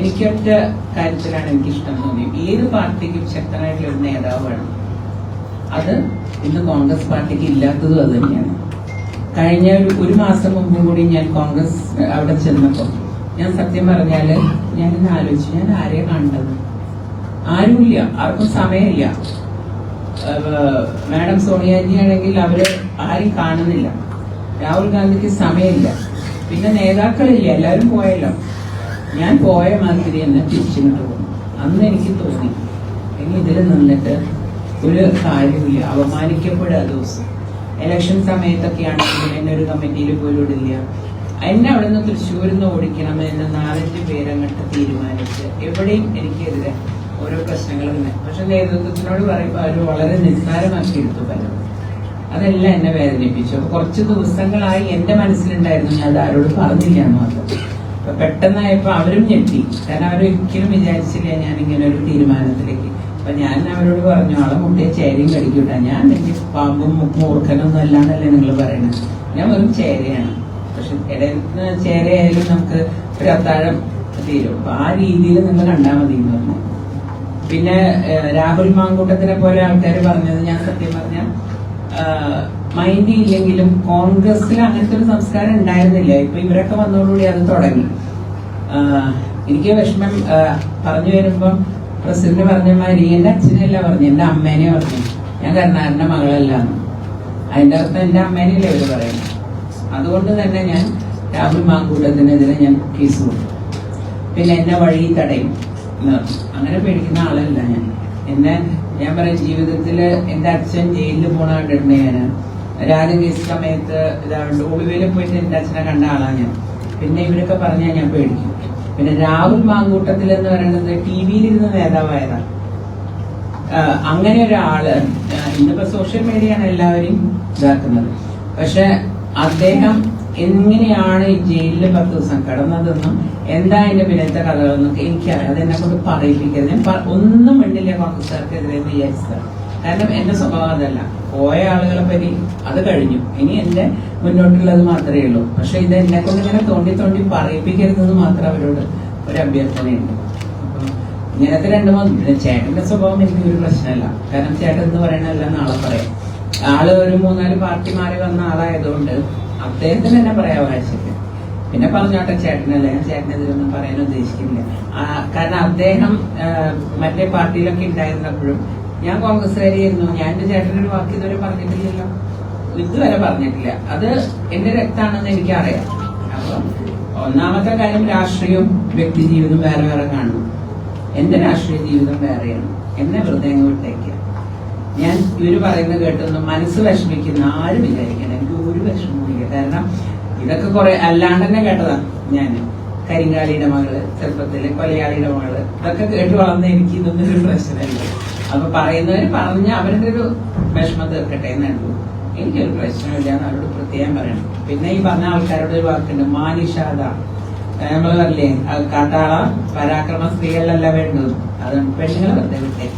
എനിക്കൊറ്റ കാര്യത്തിലാണ് എനിക്ക് ഇഷ്ടം തോന്നി ഏത് പാർട്ടിക്കും ശക്തനായിട്ടുള്ള ഒരു നേതാവ് വേണം. അത് ഇന്ന് കോൺഗ്രസ് പാർട്ടിക്ക് ഇല്ലാത്തതും അത് തന്നെയാണ്. കഴിഞ്ഞ ഒരു ഒരു മാസം മുമ്പും കൂടി ഞാൻ കോൺഗ്രസ് അവിടെ ചെന്നപ്പോൾ ഞാൻ സത്യം പറഞ്ഞാൽ ഞാൻ ഇന്ന് ആലോചിച്ചു ഞാൻ ആരെയാണ് കണ്ടത്? ആരുമില്ല ആർക്കും സമയമില്ല. മാഡം സോണിയാജി ആണെങ്കിൽ അവർ ആരും കാണുന്നില്ല. രാഹുൽ ഗാന്ധിക്ക് സമയമില്ല. പിന്നെ നേതാക്കളില്ല എല്ലാവരും പോയല്ലോ. ഞാൻ പോയ മാതിരി തന്നെ തിരിച്ചിങ്ങോട്ട് പോകും അന്ന് എനിക്ക് തോന്നി. ഇനി ഇതിൽ നിന്നിട്ട് ഒരു കാര്യമില്ല അപമാനിക്കപ്പെടുക ദിവസം. ഇലക്ഷൻ സമയത്തൊക്കെയാണെങ്കിൽ എന്നെ ഒരു കമ്മിറ്റിയിൽ പോലും ഇടില്ല. എന്നെ അവിടെ നിന്ന് തൃശ്ശൂരിൽ നിന്ന് ഓടിക്കണം എന്ന് നാലഞ്ച് പേരങ്ങട്ട് തീരുമാനിച്ച് എവിടെയും എനിക്കെതിരെ ഓരോ പ്രശ്നങ്ങളും പക്ഷെ നേതൃത്വത്തിനോട് പറയുമ്പോൾ അവർ വളരെ നിസ്സാരമാക്കി എടുത്തു പലരും. അതെല്ലാം എന്നെ വേദനിപ്പിച്ചു. കുറച്ച് ദിവസങ്ങളായി എന്റെ മനസ്സിലുണ്ടായിരുന്നു ഞാൻ അത് ആരോട് പറഞ്ഞില്ല എന്ന് മാത്രം. അപ്പൊ പെട്ടെന്നായപ്പോ അവരും ഞെട്ടി. കാരണം അവരൊരിക്കലും വിചാരിച്ചില്ല ഞാൻ ഇങ്ങനെ ഒരു തീരുമാനത്തിലേക്ക്. അപ്പൊ ഞാൻ അവരോട് പറഞ്ഞു ആളെ മുട്ടിയ ചേരയും കടിക്കൂട്ട. ഞാൻ എനിക്ക് പാമ്പും മൂർഖനൊന്നും അല്ലാന്നല്ലേ നിങ്ങൾ പറയണത്. ഞാൻ വെറും ചേരയാണ്. പക്ഷെ ഇടയിൽ ചേരയായാലും നമുക്ക് ഒരു അത്താഴം തീരും. അപ്പൊ ആ രീതിയിൽ നിങ്ങൾ കണ്ടാൽ മതി എന്ന് പറഞ്ഞു. പിന്നെ രാഹുൽ മാങ്കൂട്ടത്തിനെ പോലെ ആൾക്കാർ പറഞ്ഞത് ഞാൻ സത്യം പറഞ്ഞ മൈൻഡ് ഇല്ലെങ്കിലും കോൺഗ്രസിൽ അങ്ങനത്തെ ഒരു സംസ്കാരം ഉണ്ടായിരുന്നില്ല. ഇപ്പൊ ഇവരൊക്കെ വന്നതോടുകൂടി അത് തുടങ്ങി. എനിക്ക് വിഷമം പറഞ്ഞു വരുമ്പം പ്രസിഡന്റ് പറഞ്ഞ മാതിരി എന്റെ അച്ഛനല്ല പറഞ്ഞു എന്റെ അമ്മേനെ പറഞ്ഞു. ഞാൻ കരുണാകരന്റെ മകളല്ല. അതിന്റെ അർത്ഥം എന്റെ അമ്മേനെയല്ലേ അവർ പറയുന്നത്. അതുകൊണ്ട് തന്നെ ഞാൻ രാഹുൽ മാങ്കൂട്ടത്തിനെതിരെ ഞാൻ കേസ് കൊടുത്തു. പിന്നെ എന്നെ വഴി തടയും. അങ്ങനെ പേടിക്കുന്ന ആളല്ല ഞാൻ. എന്നെ ഞാൻ പറയാം ജീവിതത്തിൽ എന്റെ അച്ഛൻ ജയിലിൽ പോണ കണ്ടിട്ടുണ്ട് ഞാൻ രാജ കേസ് സമയത്ത് ഇതാണ്ട് ഒളിവിൽ പോയിട്ട് എന്റെ അച്ഛനെ കണ്ട ആളാണ് ഞാൻ. പിന്നെ ഇവരൊക്കെ പറഞ്ഞാൽ ഞാൻ പേടിക്കും. പിന്നെ രാഹുൽ മാങ്കൂട്ടത്തിൽ എന്ന് പറയുന്നത് ടി വിയിലിരുന്ന് നേതാവായതാണ് അങ്ങനെ ഒരാൾ ഇന്നിപ്പോ സോഷ്യൽ മീഡിയയാണ് എല്ലാവരെയും ഇതാക്കുന്നത്. പക്ഷെ അദ്ദേഹം എങ്ങനെയാണ് ഈ ജയിലിൽ പത്ത് ദിവസം കിടന്നതെന്നും എന്താ അതിന്റെ പിന്നത്തെ കഥകളെന്നൊക്കെ എനിക്കറിയാം. അതെന്നെ കൊണ്ട് പറയിപ്പിക്കരുത്. ഞാൻ പ- ഒന്നും വേണ്ടില്ല കോൺഗ്രസ്സുകാർക്കെതിരെ വിചാരിച്ചത്. കാരണം എന്റെ സ്വഭാവം അതല്ല. പോയ ആളുകളെ പറ്റി അത് കഴിഞ്ഞു. ഇനി എന്റെ മുന്നോട്ടുള്ളത് മാത്രമേ ഉള്ളൂ. പക്ഷെ ഇത് എന്നെ കൊണ്ട് ഇങ്ങനെ തോണ്ടി തോണ്ടി പറയിപ്പിക്കരുതെന്ന് മാത്രം അവരോട് ഒരു അഭ്യർത്ഥനയുണ്ട്. അപ്പം ഇങ്ങനത്തെ രണ്ട് മൂന്ന് ചേട്ടന്റെ സ്വഭാവം എനിക്ക് ഒരു പ്രശ്നമല്ല. കാരണം ചേട്ടൻ എന്ന് പറയണല്ല നാളെ പറയാം. ആൾ ഒരു മൂന്നാൽ പാർട്ടി മാറി വന്ന ആളായതുകൊണ്ട് അദ്ദേഹത്തിന് തന്നെ പറയാൻ അവകാശമില്ല പിന്നെ പറഞ്ഞോട്ടെ ചേട്ടനല്ലേ? ഞാൻ ചേട്ടനെതിരൊന്നും പറയാൻ ഉദ്ദേശിക്കുന്നില്ല. കാരണം അദ്ദേഹം മറ്റേ പാർട്ടിയിലൊക്കെ ഉണ്ടായിരുന്നപ്പോഴും ഞാൻ കോൺഗ്രസ്സുകാരിയായിരുന്നു. ഞാൻ എന്റെ ചേട്ടനൊരു വാക്ക് ഇതുവരെ പറഞ്ഞിട്ടില്ലല്ലോ. ഇതുവരെ പറഞ്ഞിട്ടില്ല. അത് എന്റെ രക്താണെന്ന് എനിക്കറിയാം. അപ്പൊ ഒന്നാമത്തെ കാര്യം രാഷ്ട്രീയവും വ്യക്തി ജീവിതവും വേറെ വേറെ കാണുന്നു എന്റെ രാഷ്ട്രീയ ജീവിതം വേറെയാണ്. എന്നെ വെറുതെ ഞാൻ ഇവർ പറയുന്നത് കേട്ടൊന്നും മനസ്സ് വിഷമിക്കുന്ന ആരും വിചാരിക്കണം ഒരു വിഷമവുമില്ല. കാരണം ഇതൊക്കെ കുറെ അല്ലാണ്ട് തന്നെ കേട്ടതാണ് ഞാൻ കരിങ്കാലിയുടെ മകൾ ചെറുപ്പത്തിൽ കൊലയാളിയുടെ മകൾ. ഇതൊക്കെ കേട്ട് വളർന്ന എനിക്ക് ഇതൊന്നും ഒരു പ്രശ്നമില്ല. അപ്പൊ പറയുന്നവര് പറഞ്ഞ അവരുടെ ഒരു വിഷമം തീർക്കട്ടെ എന്നുള്ളൂ എനിക്കൊരു പ്രശ്നമില്ല എന്ന് അവരോട് പ്രത്യേകം പറയണം. പിന്നെ ഈ പറഞ്ഞ ആൾക്കാരോട് ഒരു വാക്കുണ്ട് മാനിഷാദ. നമ്മൾ പറഞ്ഞില്ലേ? കാട്ടാള പരാക്രമ സ്ത്രീകളിലല്ല വേണ്ടത്. അതാണ് പെണ്ണുങ്ങളെ വെറുതെ വിട്ടേ